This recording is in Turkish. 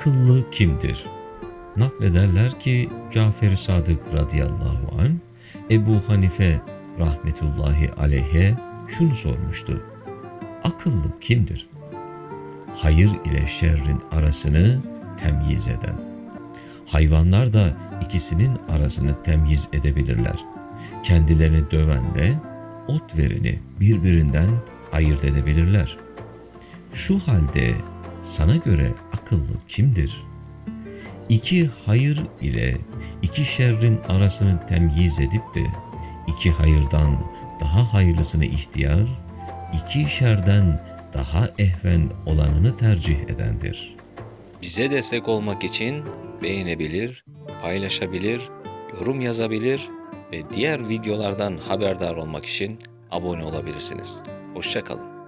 Akıllı kimdir? Naklederler ki Cafer-i Sadık radıyallahu an Ebu Hanife rahmetullahi aleyhe şunu sormuştu. Akıllı kimdir? Hayır ile şerrin arasını temyiz eden. Hayvanlar da ikisinin arasını temyiz edebilirler. Kendilerini dövenle ot verini birbirinden ayırt edebilirler. Şu halde sana göre akıllı kimdir? İki hayır ile iki şerrin arasını temyiz edip de iki hayırdan daha hayırlısını ihtiyar, iki şerden daha ehven olanını tercih edendir. Bize destek olmak için beğenebilir, paylaşabilir, yorum yazabilir ve diğer videolardan haberdar olmak için abone olabilirsiniz. Hoşçakalın.